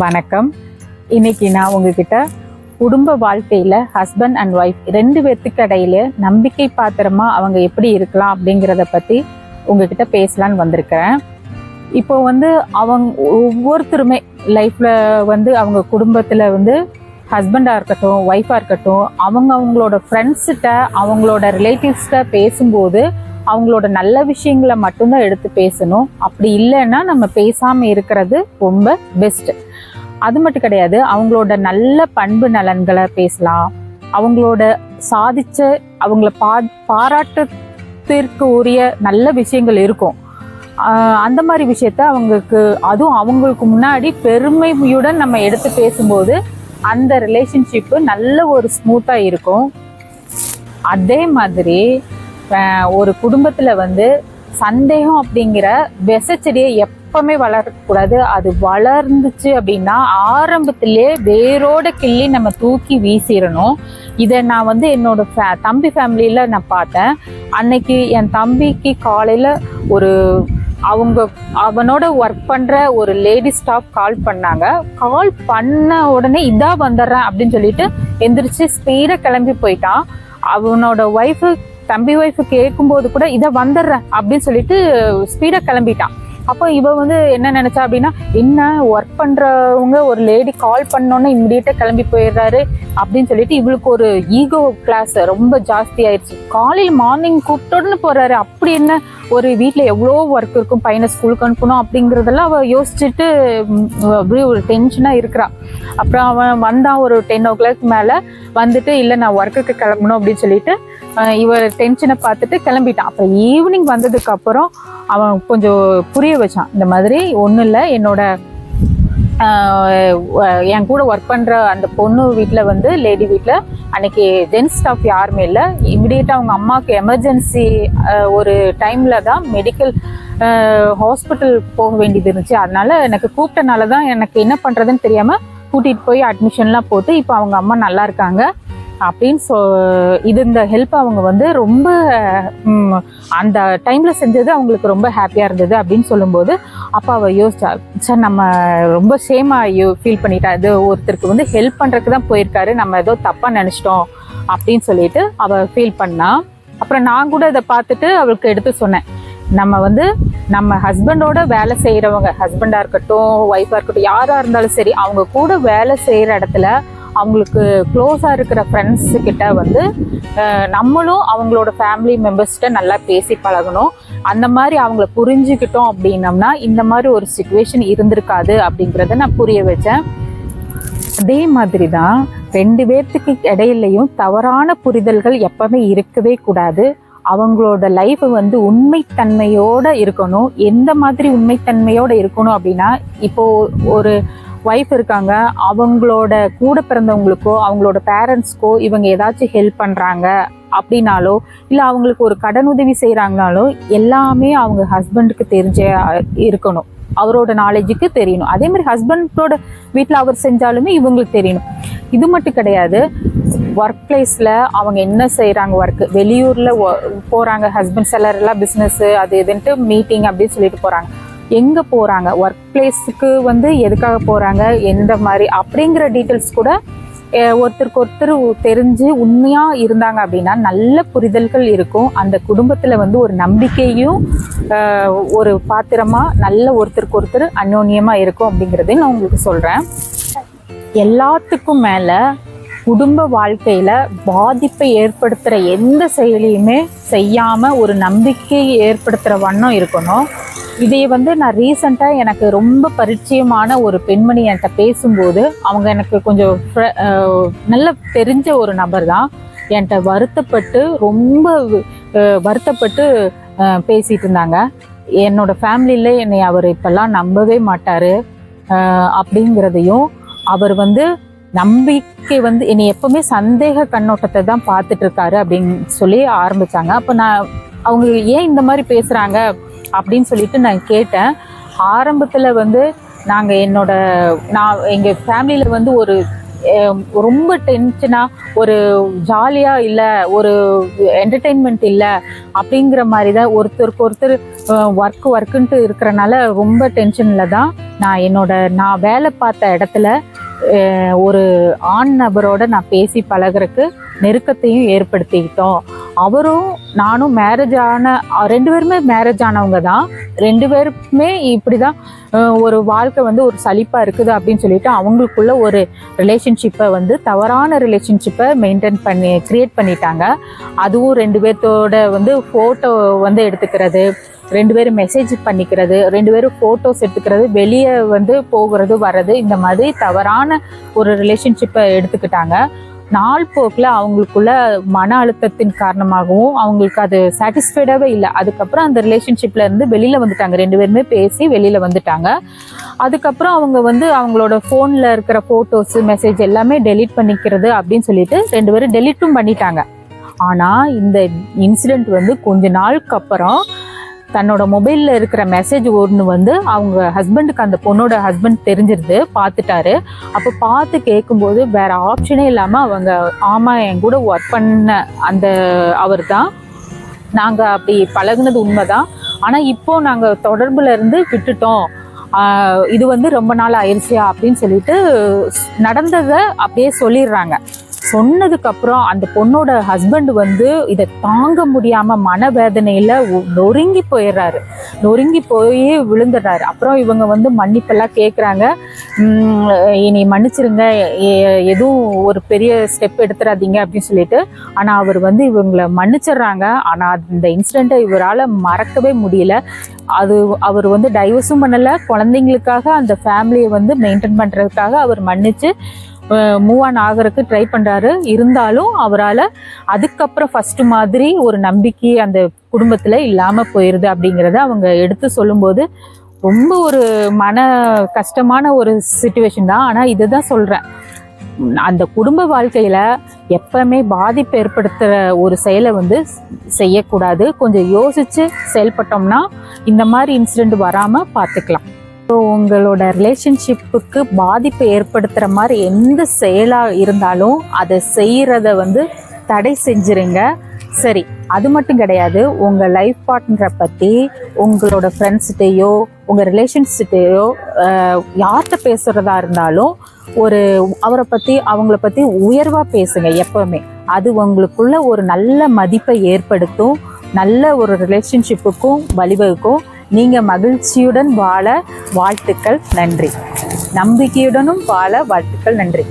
வணக்கம். இன்னைக்கு நான் உங்ககிட்ட குடும்ப வாழ்க்கையில் ஹஸ்பண்ட் அண்ட் ஒய்ஃப் ரெண்டு பேர்த்துக்கு இடையில நம்பிக்கை பாத்திரமா அவங்க எப்படி இருக்கலாம் அப்படிங்கிறத பத்தி உங்ககிட்ட பேசலான்னு வந்திருக்கிறேன். இப்போ வந்து அவங்க ஒவ்வொருத்தருமே லைஃப்ல வந்து அவங்க குடும்பத்துல வந்து ஹஸ்பண்டாக இருக்கட்டும் ஒய்ஃபாக இருக்கட்டும் அவங்க அவங்களோட ஃப்ரெண்ட்ஸ்கிட்ட அவங்களோட ரிலேட்டிவ்ஸ்கிட்ட பேசும்போது அவங்களோட நல்ல விஷயங்களை மட்டும்தான் எடுத்து பேசணும். அப்படி இல்லைன்னா நம்ம பேசாமல் இருக்கிறது ரொம்ப பெஸ்ட் அது மட்டும் கிடையாது அவங்களோட நல்ல பண்பு நலன்களை பேசலாம். அவங்களோட சாதிச்ச அவங்கள பா பாராட்டத்திற்கு உரிய நல்ல விஷயங்கள் இருக்கும். அந்த மாதிரி விஷயத்த அவங்களுக்கு அதுவும் அவங்களுக்கு முன்னாடி பெருமையுடன் நம்ம எடுத்து பேசும்போது அந்த ரிலேஷன்ஷிப்பு நல்ல ஒரு ஸ்மூத்தாக இருக்கும். அதே மாதிரி ஒரு குடும்பத்தில் வந்து சந்தேகம் அப்படிங்கிற விசச்செடியை எப்பவுமே வளரக்கூடாது அது வளர்ந்துச்சு அப்படின்னா ஆரம்பத்திலே வேரோட கிள்ளி நம்ம தூக்கி வீசிடணும். இதை நான் வந்து என்னோட ஃபே தம்பி ஃபேமிலியில் நான் பார்த்தேன். அன்னைக்கு என் தம்பிக்கு காலையில் ஒரு அவங்க அவனோட ஒர்க் பண்ணுற ஒரு லேடி ஸ்டாஃப் கால் பண்ணாங்க. கால் பண்ண உடனே இதாக வந்துடுறேன் அப்படின்னு சொல்லிட்டு எந்திரிச்சு ஸ்பீடாக கிளம்பி போயிட்டான். அவனோட ஒய்ஃபு தம்பி ஒய்ஃபு கேட்கும்போது கூட இதை வந்துடுறேன் அப்படின்னு சொல்லிட்டு ஸ்பீடாக கிளம்பிட்டான். அப்போ இவ வந்து என்ன நினைச்சா அப்படின்னா என்ன ஒர்க் பண்றவங்க ஒரு லேடி கால் பண்ணோன்னே இம்மிடியட்டா கிளம்பி போயிடுறாரு அப்படின்னு சொல்லிட்டு இவளுக்கு ஒரு ஈகோ கிளாஸ் ரொம்ப ஜாஸ்தி ஆயிடுச்சு. காலையில் மார்னிங் கூப்பிட்டோன்னு போறாரு. அப்படி என்ன ஒரு வீட்டில் எவ்வளோ ஒர்க் இருக்கும் பையனை ஸ்கூலுக்கு அனுப்பணும் அப்படிங்கிறதெல்லாம் அவள் யோசிச்சுட்டு அப்படியே ஒரு டென்ஷனாக இருக்கிறா. அப்புறம் அவன் வந்தான் ஒரு டென் ஓ கிளாக் மேலே வந்துட்டு இல்லை நான் ஒர்க்குக்கு கிளம்பணும் அப்படின்னு சொல்லிட்டு இவர் டென்ஷனை பார்த்துட்டு கிளம்பிட்டான் அப்புறம் ஈவினிங் வந்ததுக்கப்புறம் அவன் கொஞ்சம் புரிய வச்சான். இந்த மாதிரி ஒன்றும் இல்லை என்னோட என் கூட ஒர்க் பண்ணுற அந்த பொண்ணு வீட்டில் வந்து லேடி வீட்டில் அன்னைக்கு ஜென்ஸ் ஸ்டாஃப் யாருமே இல்லை. இமிடியேட்டாக அவங்க அம்மாவுக்கு எமர்ஜென்சி ஒரு டைமில் தான் மெடிக்கல் ஹாஸ்பிட்டல் போக வேண்டியது இருந்துச்சு. அதனால எனக்கு கூப்பிட்டனால தான் எனக்கு என்ன பண்ணுறதுன்னு தெரியாமல் கூட்டிகிட்டு போய் அட்மிஷன்லாம் போட்டு இப்போ அவங்க அம்மா நல்லா இருக்காங்க. அப்படின்னு சொ இது இந்த ஹெல்ப் அவங்க வந்து ரொம்ப அந்த டைமில் செஞ்சது அவங்களுக்கு ரொம்ப ஹாப்பியாக இருந்தது அப்படின்னு சொல்லும்போது அப்பா அவள் யோசிச்சா சார் நம்ம ரொம்ப சேமாக ஃபீல் பண்ணிட்டா இது ஒருத்தருக்கு வந்து ஹெல்ப் பண்ணுறதுக்கு தான் போயிருக்காரு நம்ம ஏதோ தப்பாக நினச்சிட்டோம் அப்படின்னு சொல்லிட்டு அவள் ஃபீல் பண்ணா. அப்புறம் நான் கூட இதை பார்த்துட்டு அவளுக்கு எடுத்து சொன்னேன் நம்ம வந்து நம்ம ஹஸ்பண்டோட வேலை செய்கிறவங்க ஹஸ்பண்டாக இருக்கட்டும் ஒய்ஃபாக இருக்கட்டும் யாராக இருந்தாலும் சரி அவங்க கூட வேலை செய்கிற இடத்துல அவங்களுக்கு க்ளோஸாக இருக்கிற ஃப்ரெண்ட்ஸ் கிட்ட வந்து நம்மளும் அவங்களோட ஃபேமிலி மெம்பர்ஸ்கிட்ட நல்லா பேசி பழகணும். அந்த மாதிரி அவங்கள புரிஞ்சுக்கிட்டோம் அப்படின்னம்னா இந்த மாதிரி ஒரு சுச்சுவேஷன் இருந்திருக்காது அப்படிங்கிறத நான் புரிய வச்சேன். அதே மாதிரி தான் ரெண்டு பேர்த்துக்கு இடையிலையும் தவறான புரிதல்கள் எப்பவுமே இருக்கவே கூடாது. அவங்களோட லைஃப் வந்து உண்மைத்தன்மையோட இருக்கணும். எந்த மாதிரி உண்மைத்தன்மையோடு இருக்கணும் அப்படின்னா இப்போது ஒரு ஒய்ஃப் இருக்காங்க அவங்களோட கூட பிறந்தவங்களுக்கோ அவங்களோட பேரண்ட்ஸ்க்கோ இவங்க ஏதாச்சும் ஹெல்ப் பண்ணுறாங்க அப்படின்னாலோ இல்லை அவங்களுக்கு ஒரு கடன் உதவி செய்கிறாங்கனாலோ எல்லாமே அவங்க ஹஸ்பண்டுக்கு தெரிஞ்ச இருக்கணும். அவரோட நாலேஜுக்கு தெரியணும். அதே மாதிரி ஹஸ்பண்டோட வீட்டில் அவர் செஞ்சாலுமே இவங்களுக்கு தெரியணும். இது மட்டும் கிடையாது ஒர்க் பிளேஸில் அவங்க என்ன செய்கிறாங்க ஒர்க்கு வெளியூரில் போகிறாங்க ஹஸ்பண்ட் எல்லாம் பிஸ்னஸ்ஸு அது இதுன்ட்டு மீட்டிங் அப்படின்னு சொல்லிட்டு போகிறாங்க எங்கே போகிறாங்க ஒர்க் பிளேஸுக்கு வந்து எதுக்காக போகிறாங்க எந்த மாதிரி? அப்படிங்கிற டீட்டெயில்ஸ் கூட ஒருத்தருக்கு ஒருத்தர் தெரிஞ்சு உண்மையாக இருந்தாங்க அப்படின்னா நல்ல புரிதல்கள் இருக்கும். அந்த குடும்பத்தில் வந்து ஒரு நம்பிக்கையும் ஒரு பாத்திரமாக நல்ல ஒருத்தருக்கு ஒருத்தர் அந்யோன்யமாக இருக்கும் அப்படிங்கிறதையும் நான் உங்களுக்கு சொல்கிறேன் எல்லாத்துக்கும் மேலே குடும்ப வாழ்க்கையில் பாதிப்பை ஏற்படுத்துகிற எந்த செயலையுமே செய்யாமல் ஒரு நம்பிக்கையை ஏற்படுத்துகிற வண்ணம் இருக்கணும். இதை வந்து நான் ரீசண்டாக எனக்கு ரொம்ப பரிச்சயமான ஒரு பெண்மணி என்கிட்ட பேசும்போது அவங்க எனக்கு கொஞ்சம் நல்ல தெரிஞ்ச ஒரு நபர் தான். என்கிட்ட வருத்தப்பட்டு ரொம்ப வருத்தப்பட்டு பேசிகிட்டு இருந்தாங்க. என்னோடய ஃபேமிலியில் என்னை அவர் இப்போல்லாம் நம்பவே மாட்டார். அப்படிங்கிறதையும் அவர் வந்து நம்பிக்கை வந்து என்னை எப்பவுமே சந்தேக கண்ணோட்டத்தை தான் பார்த்துட்டு இருக்காரு அப்படின்னு சொல்லி ஆரம்பிச்சாங்க. அப்போ நான் அவங்க ஏன் இந்த மாதிரி பேசுகிறாங்க அப்படின்னு சொல்லிட்டு நான் கேட்டேன். ஆரம்பத்தில் வந்து நாங்கள் என்னோட நான் எங்கள் ஃபேமிலியில் வந்து ஒரு ரொம்ப டென்ஷனாக ஒரு ஜாலியாக இல்லை ஒரு என்டர்டெயின்மெண்ட் இல்லை அப்படிங்கிற மாதிரி தான் ஒருத்தருக்கு ஒருத்தர் ஒர்க் ஒர்க்குன்ட்டு இருக்கிறனால ரொம்ப டென்ஷனில் தான் நான் என்னோட நான் வேலை பார்த்த இடத்துல ஒரு ஆண் நபரோட நான் பேசி பழகிறதுக்கு நெருக்கத்தையும் ஏற்படுத்திக்கிட்டோம். அவரும் நானும் மேரேஜ் ஆன ரெண்டு பேருமே மேரேஜ் ஆனவங்க தான். ரெண்டு பேருக்குமே இப்படி தான் ஒரு வாழ்க்கை வந்து ஒரு சலிப்பாக இருக்குது அப்படின்னு சொல்லிட்டு அவங்களுக்குள்ள ஒரு ரிலேஷன்ஷிப்பை வந்து தவறான ரிலேஷன்ஷிப்பை மெயின்டைன் பண்ணி க்ரியேட் பண்ணிட்டாங்க. அதுவும் ரெண்டு பேர்த்தோட வந்து ஃபோட்டோ வந்து எடுத்துக்கிறது ரெண்டு பேரும் மெசேஜ் பண்ணிக்கிறது ரெண்டு பேரும் ஃபோட்டோஸ் எடுத்துக்கிறது வெளியே வந்து போகிறது வர்றது இந்த மாதிரி தவறான ஒரு ரிலேஷன்ஷிப்பை எடுத்துக்கிட்டாங்க. நாள் போக்கில் அவங்களுக்குள்ள மன அழுத்தத்தின் காரணமாகவும் அவங்களுக்கு அது சாட்டிஸ்ஃபைடாகவே இல்லை. அதுக்கப்புறம் அந்த ரிலேஷன்ஷிப்பில் இருந்து வெளியில் வந்துட்டாங்க. ரெண்டு பேருமே பேசி வெளியில் வந்துட்டாங்க. அதுக்கப்புறம் அவங்க வந்து அவங்களோட ஃபோனில் இருக்கிற ஃபோட்டோஸு மெசேஜ் எல்லாமே டெலீட் பண்ணிக்கிறது அப்படின்னு சொல்லிட்டு ரெண்டு பேரும் டெலீட்டும் பண்ணிட்டாங்க. ஆனால் இந்த இன்சிடெண்ட் வந்து கொஞ்ச நாளுக்கு அப்புறம் தன்னோட மொபைலில் இருக்கிற மெசேஜ் ஒன்று வந்து அவங்க ஹஸ்பண்டுக்கு அந்த பொண்ணோட ஹஸ்பண்ட் தெரிஞ்சிருது பார்த்துட்டாரு அப்போ பார்த்து கேட்கும்போது வேற ஆப்ஷனே இல்லாமல் அவங்க ஆமாம் என் கூட ஒர்க் பண்ண அந்த அவர் தான் நாங்கள் அப்படி பழகுனது உண்மைதான். ஆனால் இப்போ நாங்கள் தொடர்புல இருந்து விட்டுட்டோம். இது வந்து ரொம்ப நாள் ஆயிடுச்சு அப்படின்னு சொல்லிட்டு நடந்ததை அப்படியே சொல்லிடுறாங்க. சொன்னதுக்கு அப்புறம் அந்த பொண்ணோட ஹஸ்பண்ட் வந்து இதை தாங்க முடியாம மனவேதனையில ஒ- நொறுங்கி போயிடுறாரு. நொறுங்கி போய் விழுந்துடுறாரு. அப்புறம் இவங்க வந்து மன்னிப்பெல்லாம் கேட்குறாங்க இனி மன்னிச்சிருங்க. எதுவும் ஒரு பெரிய ஸ்டெப் எடுத்துடாதீங்க அப்படின்னு சொல்லிட்டு ஆனால் அவர் வந்து இவங்களை மன்னிச்சிடுறாங்க. ஆனால் இந்த இன்சிடெண்ட்டை இவரால் மறக்கவே முடியல. அது அவர் வந்து டைவர்ஸும் பண்ணலை. குழந்தைங்களுக்காக அந்த ஃபேமிலியை வந்து மெயின்டைன் பண்ணுறதுக்காக அவர் மன்னிச்சு மூவ் ஆன் ஆகிறதுக்கு ட்ரை பண்ணுறாரு இருந்தாலும் அவரால் அதுக்கப்புறம் ஃபஸ்ட்டு மாதிரி ஒரு நம்பிக்கை அந்த குடும்பத்தில் இல்லாமல் போயிடுது அப்படிங்கிறத அவங்க எடுத்து சொல்லும்போது ரொம்ப ஒரு மன கஷ்டமான ஒரு சுச்சுவேஷன் தான். ஆனால் இதை தான் சொல்கிறேன் அந்த குடும்ப வாழ்க்கையில் எப்பவுமே பாதிப்பு ஏற்படுத்துகிற ஒரு செயலை வந்து செய்யக்கூடாது. கொஞ்சம் யோசித்து செயல்பட்டோம்னா இந்த மாதிரி இன்சிடெண்ட் வராமல் பார்த்துக்கலாம் ஸோ உங்களோட ரிலேஷன்ஷிப்புக்கு பாதிப்பு ஏற்படுத்துகிற மாதிரி எந்த செயலாக இருந்தாலும் அதை செய்கிறத வந்து தடை செஞ்சிருங்க. சரி அது மட்டும் கிடையாது. உங்கள் லைஃப் பார்ட்னரை பற்றி உங்களோட ஃப்ரெண்ட்ஸ்கிட்டையோ உங்கள் ரிலேஷன்ஸ்கிட்டையோ யார்கிட்ட பேசுகிறதா இருந்தாலும் ஒரு அவரை பற்றி அவங்கள பற்றி உயர்வாக பேசுங்க எப்பவுமே. அது உங்களுக்குள்ள ஒரு நல்ல மதிப்பை ஏற்படுத்தும். நல்ல ஒரு ரிலேஷன்ஷிப்புக்கும் வழிவகுக்கும். நீங்கள் மகிழ்ச்சியுடன் வாழ வாழ்த்துக்கள் நன்றி. நம்பிக்கையுடனும் வாழ வாழ்த்துக்கள் நன்றி.